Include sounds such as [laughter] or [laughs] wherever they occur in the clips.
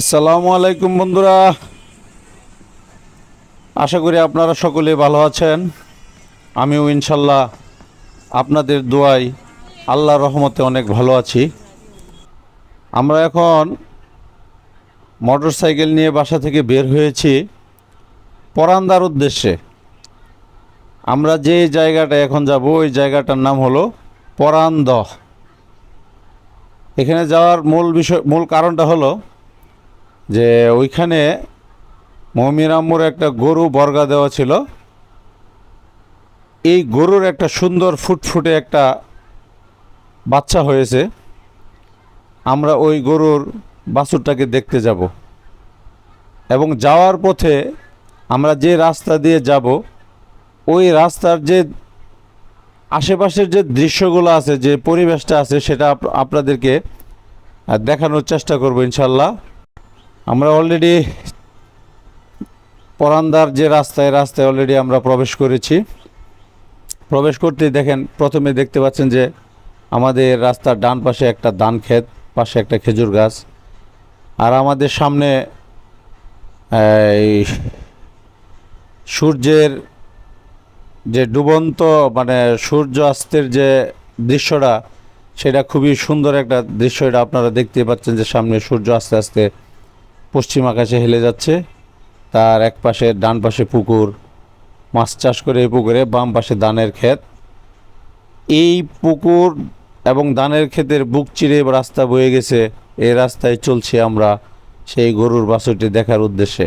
আসসালামু আলাইকুম বন্ধুরা। আশা করি আপনারা সকলে ভালো আছেন। আমিও ইনশাল্লাহ আপনাদের দোয়াই আল্লাহর রহমতে অনেক ভালো আছি। আমরা এখন মোটর সাইকেল নিয়ে বাসা থেকে বের হয়েছি পরান্দার উদ্দেশ্যে। আমরা যে জায়গাটা এখন যাব, ওই জায়গাটার নাম হলো পরান্দহ। এখানে যাওয়ার মূল বিষয়, মূল কারণটা হলো যে ওইখানে মমির আম্মুর একটা গরু বর্গা দেওয়া ছিল। এই গরুর একটা সুন্দর ফুটফুটে একটা বাচ্চা হয়েছে। আমরা ওই গরুর বাছুরটাকে দেখতে যাব। এবং যাওয়ার পথে আমরা যে রাস্তা দিয়ে যাব, ওই রাস্তার যে আশেপাশের যে দৃশ্যগুলো আছে, যে পরিবেশটা আছে, সেটা আপনাদেরকে দেখানোর চেষ্টা করব ইনশাল্লাহ। আমরা অলরেডি পরান্দার যে রাস্তায় রাস্তায় অলরেডি আমরা প্রবেশ করেছি। প্রবেশ করতে দেখেন, প্রথমে দেখতে পাচ্ছেন যে আমাদের রাস্তার ডান পাশে একটা ধান ক্ষেত, পাশে একটা খেজুর গাছ। আর আমাদের সামনে, এই সূর্যের যে ডুবন্ত মানে সূর্য অস্তের যে দৃশ্যটা, সেটা খুবই সুন্দর একটা দৃশ্য। এটা আপনারা দেখতে পাচ্ছেন যে সামনে সূর্য আস্তে আস্তে পশ্চিম আকাশে হেলে যাচ্ছে। তার এক পাশে ডান পাশে পুকুর। মাছ চাষ করে এই পুকুরে, বাম পাশে ধানের ক্ষেত। এই পুকুর এবং ধানের ক্ষেতের বুক চিরে রাস্তা বয়ে গেছে। এই রাস্তায় চলছি আমরা সেই গরুর বাছুরটি দেখার উদ্দেশ্যে।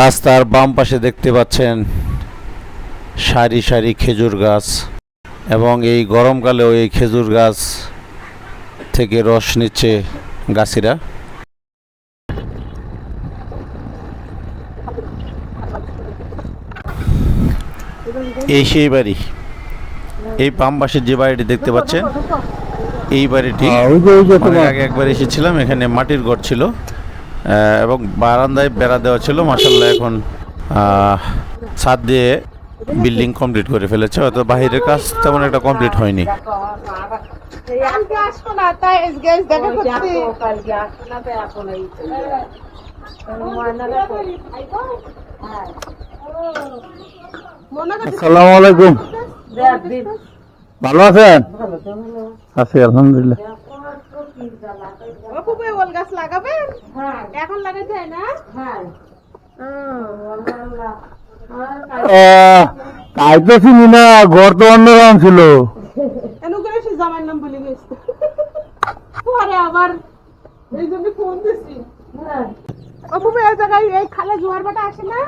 রাস্তার বাম পাশে দেখতে পাচ্ছেন সারি সারি খেজুর গাছ এবং এই গরমকালেও এই খেজুর গাছ থেকে রস নিচ্ছে গাছিরা। এই সেই বাড়ি। এই পাম পাশের যে বাড়িটি দেখতে পাচ্ছেন এই বাড়িটি আগে একবার এসেছিলাম এখানে মাটির ঘর ছিল। আহ, এবং বারান্দায় বেড়া দেওয়া ছিল মাসাল্লাহ এখন ছাদ দিয়ে বিল্ডিং কমপ্লিট করে ফেলেছে হয়তো বাহিরের কাজ তেমন একটা কমপ্লিট হয়নি। আসসালামু আলাইকুম। ভালো আছেন? আছি আলহামদুলিল্লাহ। ওল গাছ লাগাবেন? এখন লাগাতে হয় না? তাই তো চিনি না ঘর তো অন্যরকম ছিল। এন করে জামার নাম ভুলে গেছে? পরে আবার এই জন্য ফোন দিছি। অপু এই জায়গায় এই খালে জোয়ার বাটা আসে না?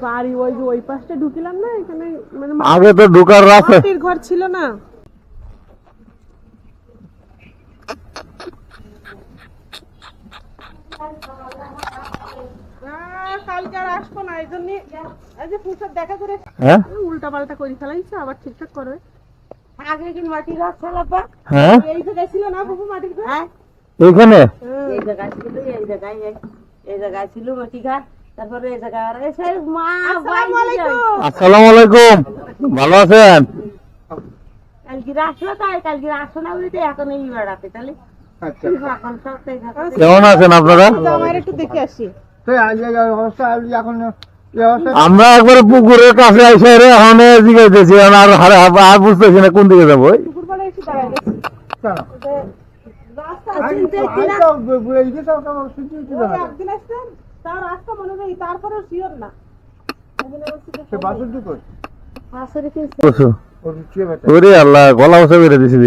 বাড়ি ওই যে ওই পাশটা ঢুকিলাম না এখানে মানে আগে তো ঢোকার রাস্তা। মাটির ঘর ছিল না। আহ, কালকে আর আসব না এই জন্য এই যে ফুসার দেখা করে হ্যাঁ? উল্টা পাল্টা করে ফেলাইছে আবার ঠিকঠাক করবে আগে কি মাটি গাছ চালাবা হ্যাঁ? এই জায়গায় ছিল না বাবু মাটির ঘর? হ্যাঁ? এইখানে? এই জায়গায় ছিল এই জায়গায় এই- জায়গায় ছিল মাটি গাছ তারপরে এই জায়গায় আর এসে মা আসসালামু আলাইকুম। আসসালামু আলাইকুম। ভালো আছেন? কালকে আসলো তাই কালকে আসো না বলে এখন এই বেড়াতে তাহলে এখানে কেমন আছেন আপনারা? একটু দেখে আসি। আমরা একবার পুকুরের কাছে আইসে রে এখন জিজ্ঞাসা এখন আর আর বুঝতেছি না কোন দিকে যাব। এসে রাস্তা চিনতে আসছেন তার রাস্তা মনে তারপরে শিওর না। আসলে কি বসো। ওরে আল্লাহ গলা বসে বেড়ে দিছি।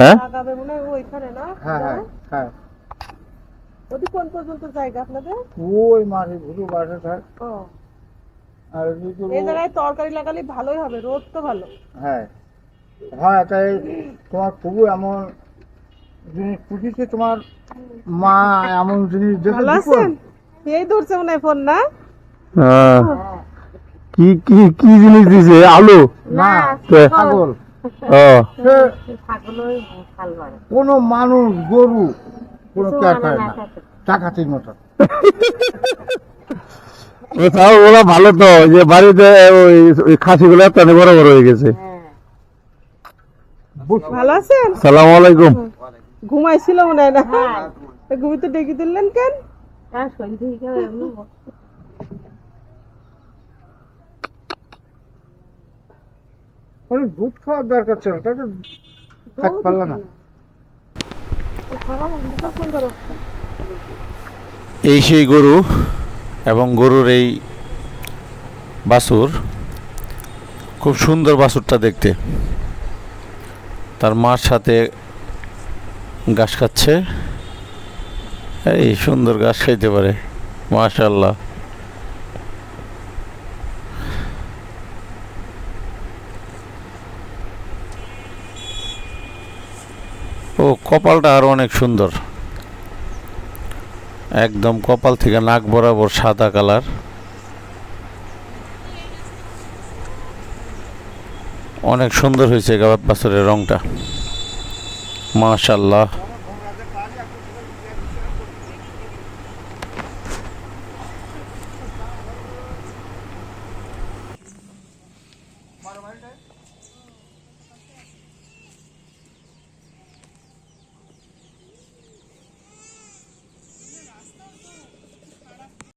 হ্যাঁ? [laughs] মনে হয় ওইখানে না? ওটি কোন পর্যন্ত জায়গা আপনাদের? ওই মাঠে ঘুরু বাসা থাক। আর এই জায়গায় তরকারি লাগালে ভালোই হবে রোদ তো ভালো। হ্যাঁ। হ্যাঁ তাই তোমার খুবই এমন জিনিস পুষিছে তোমার মা এমন জিনিস ভালো আছেন? এই ধরছে মনে হয় ফোন না? হ্যাঁ। কি কি কি জিনিস দিছে? আলু? না ছাগল। কোনো মানুষ গরু কোনো কেয়ার করে না টাকাতির মতো। তাও ওরা ভালো তো যে বাড়িতে ওই ওই খাসিগুলো টানে বড় বড় হয়ে গেছে। হ্যাঁ। ভালো আছেন? সালাম আলাইকুম। ঘুমাইছিল মনে হয় না হ্যাঁ। ঘুমিতে ডেকে দিলেন কেন। ওর দুধ খাওয়ার দরকার ছিল তাই তো থাক পারল না এই সেই গরু এবং গরুর এই বাছুর খুব সুন্দর বাছুরটা দেখতে তার মার সাথে ঘাস খাচ্ছে। এই সুন্দর ঘাস খাইতে পারে মাশাল্লাহ ও, কপালটা আরও অনেক সুন্দর। একদম কপাল থেকে নাক বরাবর সাদা কালার। অনেক সুন্দর হয়েছে গাবাত বাছরের রংটা। মাশাল্লাহ